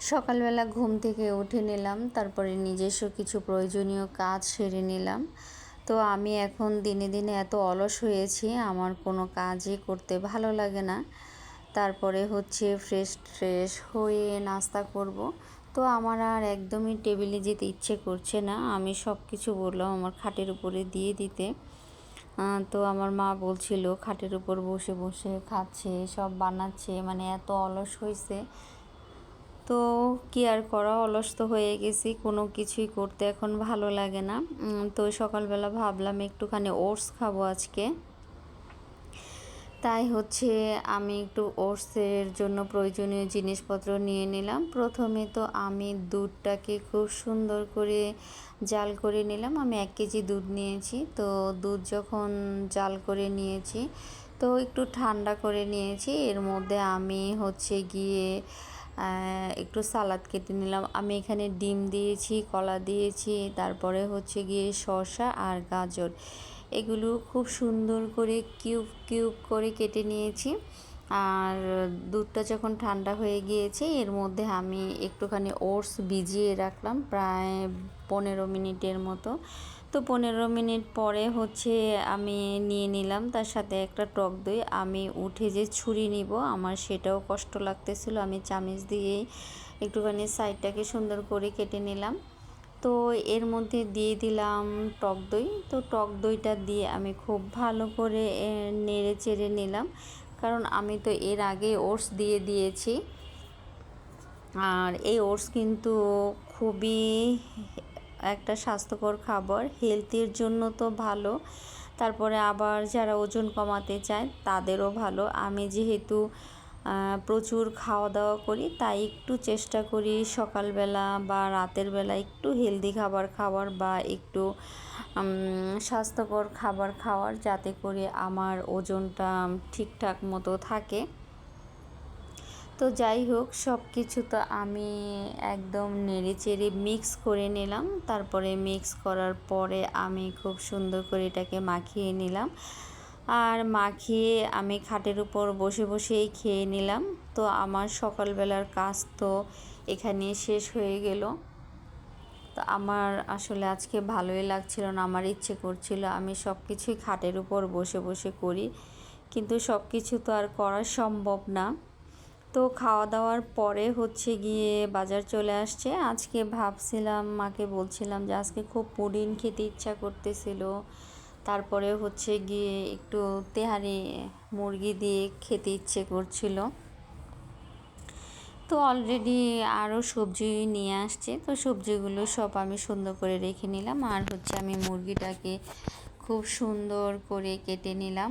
সকালবেলা ঘুম থেকে উঠে নিলাম, তারপরে নিজস্ব কিছু প্রয়োজনীয় কাজ সেরে নিলাম। তো আমি এখন দিনে দিনে এত অলস হয়েছি, আমার কোনো কাজই করতে ভালো লাগে না। তারপরে হচ্ছে ফ্রেশ ট্রেশ হয়ে নাস্তা করব। তো আমার আর একদমই টেবিলে যেতে ইচ্ছে করছে না। আমি সব কিছু বললাম আমার খাটের উপরে দিয়ে দিতে। তো আমার মা বলছিল, খাটের উপর বসে বসে খাচ্ছে, সব বানাচ্ছে। মানে এত অলস হয়েছে তো কি আর করা, অলস তো হয়ে গেছি, কোনো কিছুই করতে এখন ভালো লাগে না। তো সকালবেলা ভাবলাম একটুখানি ওটস খাব আজকে। তাই হচ্ছে আমি একটু ওটসের জন্য প্রয়োজনীয় জিনিসপত্র নিয়ে নিলাম। প্রথমে তো আমি দুধটাকে খুব সুন্দর করে জাল করে নিলাম। আমি এক কেজি দুধ নিয়েছি। তো দুধ যখন জাল করে নিয়েছি, তো একটু ঠান্ডা করে নিয়েছি। এর মধ্যে আমি হচ্ছে গিয়ে একটু সালাদ কেটে নিলাম। আমি এখানে ডিম দিয়েছি, কলা দিয়েছি, তারপরে হচ্ছে গিয়ে শসা আর গাজর। এগুলো খুব সুন্দর করে কিউব কিউব করে কেটে নিয়েছি। আর দুধটা যখন ঠান্ডা হয়ে গিয়েছে, এর মধ্যে আমি একটুখানি ওটস ভিজিয়ে রাখলাম, প্রায় পনেরো মিনিটের মতো। তো পনেরো মিনিট পরে হচ্ছে আমি নিয়ে নিলাম, তার সাথে একটা টক দই। আমি উঠে যে ছুরি নিব, আমার সেটাও কষ্ট লাগতেছিল। আমি চামিচ দিয়ে একটুখানি সাইডটাকে সুন্দর করে কেটে নিলাম। তো এর মধ্যে দিয়ে দিলাম টক দই। তো টক দইটা দিয়ে আমি খুব ভালো করে নেড়ে চেড়ে নিলাম। কারণ আমি তো এর আগে ওটস দিয়ে দিয়েছি। আর এই ওটস কিন্তু খুবই একটা স্বাস্থ্যকর খাবার হেলথের জন্য তো ভালো। তারপরে আবার যারা ওজন কমাতে চায়, তাদেরও ভালো। আমি যেহেতু প্রচুর খাওয়া দাওয়া করি, তাই একটু চেষ্টা করি সকালবেলা বা রাতের বেলা একটু হেলদি খাবার খাওয়ার বা একটু স্বাস্থ্যকর খাবার খাওয়ার, যাতে করে আমার ওজনটা ঠিকঠাক মতো থাকে। তো যাই হোক সব কিছু তো আমি একদম নেড়ে চেড়ে মিক্স করে নিলাম। তারপরে মিক্স করার পরে আমি খুব সুন্দর করে এটাকে মাখিয়ে নিলাম। আর মাখিয়ে আমি খাটের উপর বসে বসেই খেয়ে নিলাম। তো আমার সকালবেলার কাজ তো এখানে শেষ হয়ে গেল। তো আমার আসলে আজকে ভালোই লাগছিল না, আমার ইচ্ছে করছিল আমি সব কিছুই খাটের উপর বসে বসে করি। কিন্তু সব কিছু তো আর করা সম্ভব না। তো খাওয়া দাওয়ার পরে হচ্ছে গিয়ে বাজার চলে আসছে। আজকে ভাবছিলাম, মাকে বলছিলাম যে আজকে খুব পুডিং খেতে ইচ্ছা করতেছিল। তারপরে হচ্ছে গিয়ে একটু তেহারি মুরগি দিয়ে খেতে ইচ্ছে করছিল। তো অলরেডি আরও সবজি নিয়ে আসছে। তো সবজিগুলো সব আমি সুন্দর করে রেখে নিলাম। আর হচ্ছে আমি মুরগিটাকে খুব সুন্দর করে কেটে নিলাম।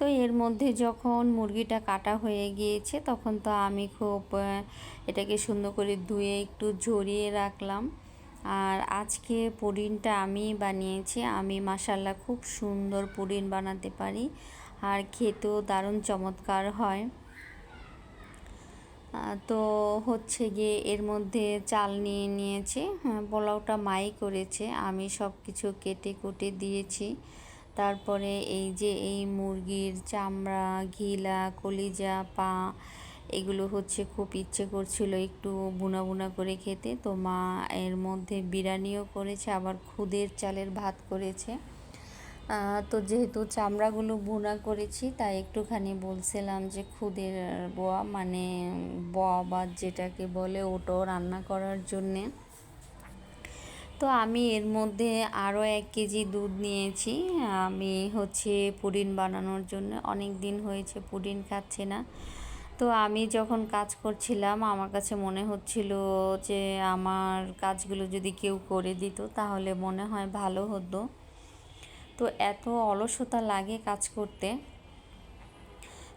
তো এর মধ্যে যখন মুরগিটা কাটা হয়ে গিয়েছে তখন তো আমি খুব এটাকে সুন্দর করে ধুয়ে একটু ঝরিয়ে রাখলাম। আর আজকে পুডিনটা আমি বানিয়েছি। আমি মাসাল্লা খুব সুন্দর পুডিন বানাতে পারি। আর খেতেও দারুণ চমৎকার হয়। তো হচ্ছে গিয়ে এর মধ্যে চাল নিয়ে নিয়েছে। হ্যাঁ, পোলাওটা মাই করেছে। আমি সব কিছু কেটে কুটে দিয়েছি। তারপরে এই যে এই মুরগির চামড়া, ঘিলা, কলিজা, পা, এগুলো হচ্ছে খুব ইচ্ছে করছিল একটু বুনা বুনা করে খেতে। তো মা এর মধ্যে বিরিয়ানিও করেছে, আবার খুদের চালের ভাত করেছে। তো যেহেতু চামড়াগুলো বোনা করেছি, তাই একটুখানি বলছিলাম যে খুদের বোয়া মানে বোয়া বা যেটাকে বলে ওটাও রান্না করার জন্যে। তো আমি এর মধ্যে আরও এক কেজি দুধ নিয়েছি। আমি হচ্ছে পুডিন বানানোর জন্য অনেক দিন হয়েছে পুডিন খাচ্ছি না। তো আমি যখন কাজ করছিলাম, আমার কাছে মনে হচ্ছিল যে আমার কাজগুলো যদি কেউ করে দিত তাহলে মনে হয় ভালো হতো। তো এত অলসতা লাগে কাজ করতে।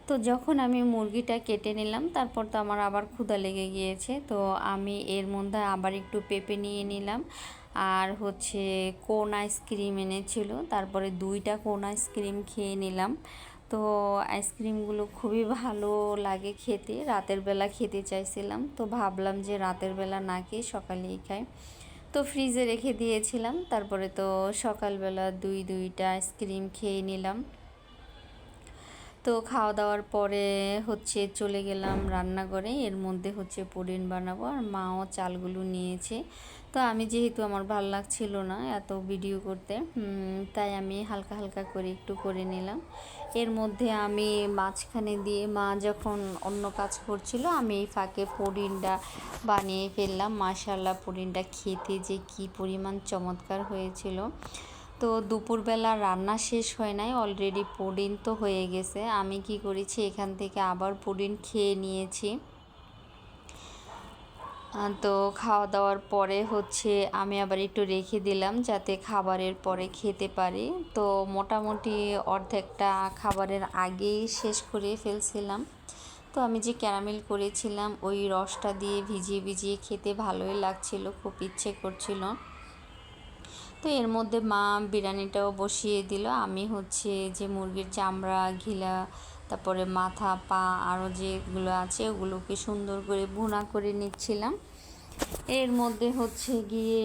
তো যখন আমি মুরগিটা কেটে নিলাম, তারপর তো আমার আবার ক্ষুধা লেগে গিয়েছে, তো আমি এর মধ্যে আবার একটু পেঁপে নিয়ে নিলাম। আর হচ্ছে কোন আইসক্রিম এনেছিল, তারপরে দুইটা কোন আইসক্রিম খেয়ে নিলাম। তো আইসক্রিমগুলো খুবই ভালো লাগে খেতে, রাতের বেলা খেতে চাইছিলাম, তো ভাবলাম যে রাতের বেলা না খেয়ে সকালেই খাই। তো ফ্রিজে রেখে দিয়েছিলাম, তারপরে তো সকালবেলা দুই দুইটা আইসক্রিম খেয়ে নিলাম। তো খাওয়া দাওয়ার পরে হচ্ছে চলে গেলাম রান্নাঘরে। এর মধ্যে হচ্ছে পুডিং বানাবো আর মাও চালগুলো নিয়েছে। তো আমি যেহেতু আমার ভালো লাগছিল না এত ভিডিও করতে তাই আমি হালকা হালকা করে একটু করে নিলাম। এর মধ্যে আমি মাঝখানে দিয়ে মা যখন অন্য কাজ করছিল, আমি এই ফাঁকে পুডিংটা বানিয়ে ফেললাম। মাশাল্লাহ পুডিংটা খেতে যে কি পরিমাণ চমৎকার হয়েছিল। তো দুপুরবেলা রান্না শেষ হয় নাই অলরেডি পুডিং তো হয়ে গেছে। আমি কি করেছি, এখান থেকে আবার পুডিং খেয়ে নিয়েছি। তো খাওয়া দাওয়ার পরে হচ্ছে আমি আবার একটু রেখে দিলাম যাতে খাবারের পরে খেতে পারি। তো মোটামুটি অর্ধেকটা খাবারের আগেই শেষ করে ফেলছিলাম। তো আমি যে ক্যারামেল করেছিলাম, ওই রসটা দিয়ে ভিজিয়ে ভিজিয়ে খেতে ভালোই লাগছিল, খুব ইচ্ছে করছিল। তো এর মধ্যে মা বিরিয়ানিটাও বসিয়ে দিল। আমি হচ্ছে যে মুরগির চামড়া, ঘিলা, তারপরে মাথা, পা আরও যেগুলো আছে ওগুলোকে সুন্দর করে ভুনা করে নিচ্ছিলাম। এর মধ্যে হচ্ছে গিয়ে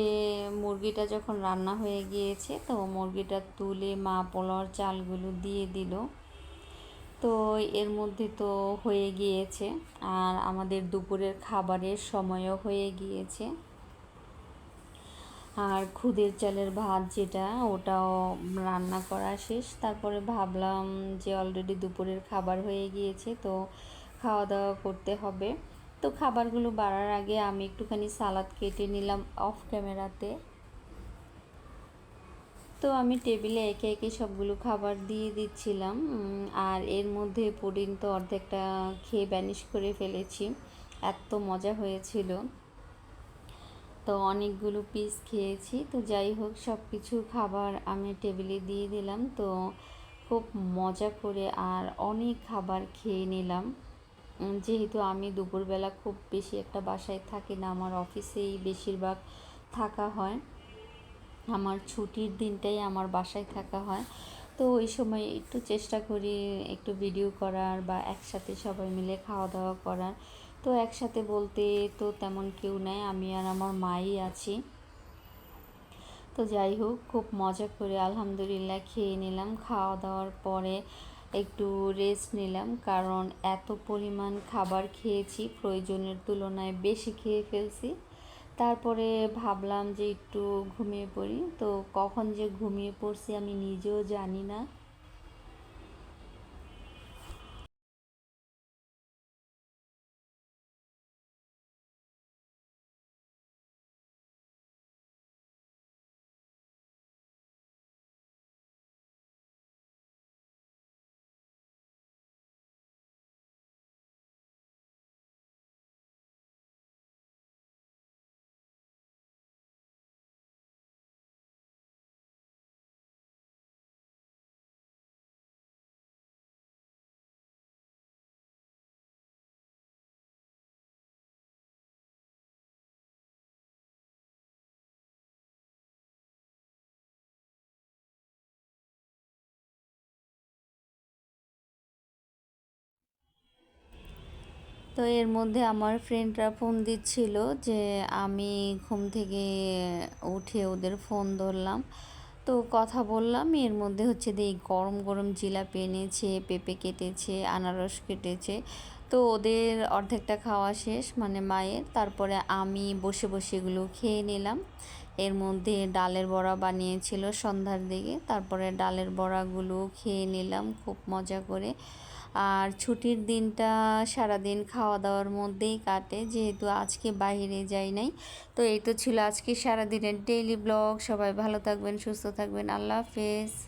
মুরগিটা যখন রান্না হয়ে গিয়েছে তো মুরগিটা তুলে মা পোলাওর চালগুলো দিয়ে দিল। তো এর মধ্যে তো হয়ে গিয়েছে। আর আমাদের দুপুরের খাবারের সময়ও হয়ে গিয়েছে। আর খুদের চালের ভাত যেটা, ওটাও রান্না করা শেষ। তারপরে ভাবলাম যে অলরেডি দুপুরের খাবার হয়ে গিয়েছে, তো খাওয়া দাওয়া করতে হবে। তো খাবারগুলো বাড়ার আগে আমি একটুখানি সালাদ কেটে নিলাম অফ ক্যামেরাতে তো আমি টেবিলে একে একে সবগুলো খাবার দিয়ে দিচ্ছিলাম আর এর মধ্যে পুডিং তো অর্ধেকটা খেয়ে ব্যানিশ করে ফেলেছি। এত মজা হয়েছিল। তো অনেকগুলো পিস খেয়েছি। তো যাই হোক সব কিছু খাবার আমি টেবিলে দিয়ে দিলাম। তো খুব মজা করে আর অনেক খাবার খেয়ে নিলাম। যেহেতু আমি দুপুরবেলা খুব বেশি একটা বাসায় থাকি না, আমার অফিসেই বেশিরভাগ থাকা হয়। আমার ছুটির দিনটাই আমার বাসায় থাকা হয়। তো ওই সময় একটু চেষ্টা করি একটু ভিডিও করার বা একসাথে সবাই মিলে খাওয়া দাওয়া করার। তো একসাথে বলতে তো তেমন কেউ নেই, আমি আর আমার মাই আছি। তো যাই হোক, খুব মজা করে আলহামদুলিল্লাহ খেয়ে নিলাম। খাওয়া দাওয়ার পরে একটু রেস্ট নিলাম, কারণ এত পরিমাণ খাবার খেয়েছি, প্রয়োজনের তুলনায় বেশি খেয়ে ফেলছি। তারপরে ভাবলাম যে একটু ঘুমিয়ে পড়ি। তো কখন যে ঘুমিয়ে পড়ছি আমি নিজেও জানি না। তো এর মধ্যে আমার ফ্রেন্ডরা ফোন দিচ্ছিল যে আমি ঘুম থেকে উঠে ওদের ফোন ধরলাম। তো কথা বললাম, এর মধ্যে হচ্ছে এই গরম গরম জিলাপি এনেছে, পেঁপে কেটেছে, আনারস কেটেছে। তো ওদের অর্ধেকটা খাওয়া শেষ মানে মায়ের। তারপরে আমি বসে বসে এগুলো খেয়ে নিলাম। এর মধ্যে ডালের বড়া বানিয়েছিল সন্ধ্যার দিকে। তারপরে ডালের বড়াগুলো খেয়ে নিলাম খুব মজা করে। আর ছুটির দিনটা সারাদিন খাওয়া দাওয়ার মধ্যেই কাটে, যেহেতু আজকে বাইরে যাই নাই। তো এই তো ছিল আজকে সারাদিনের ডেইলি ব্লগ সবাই ভালো থাকবেন, সুস্থ থাকবেন। আল্লাহ হাফেজ।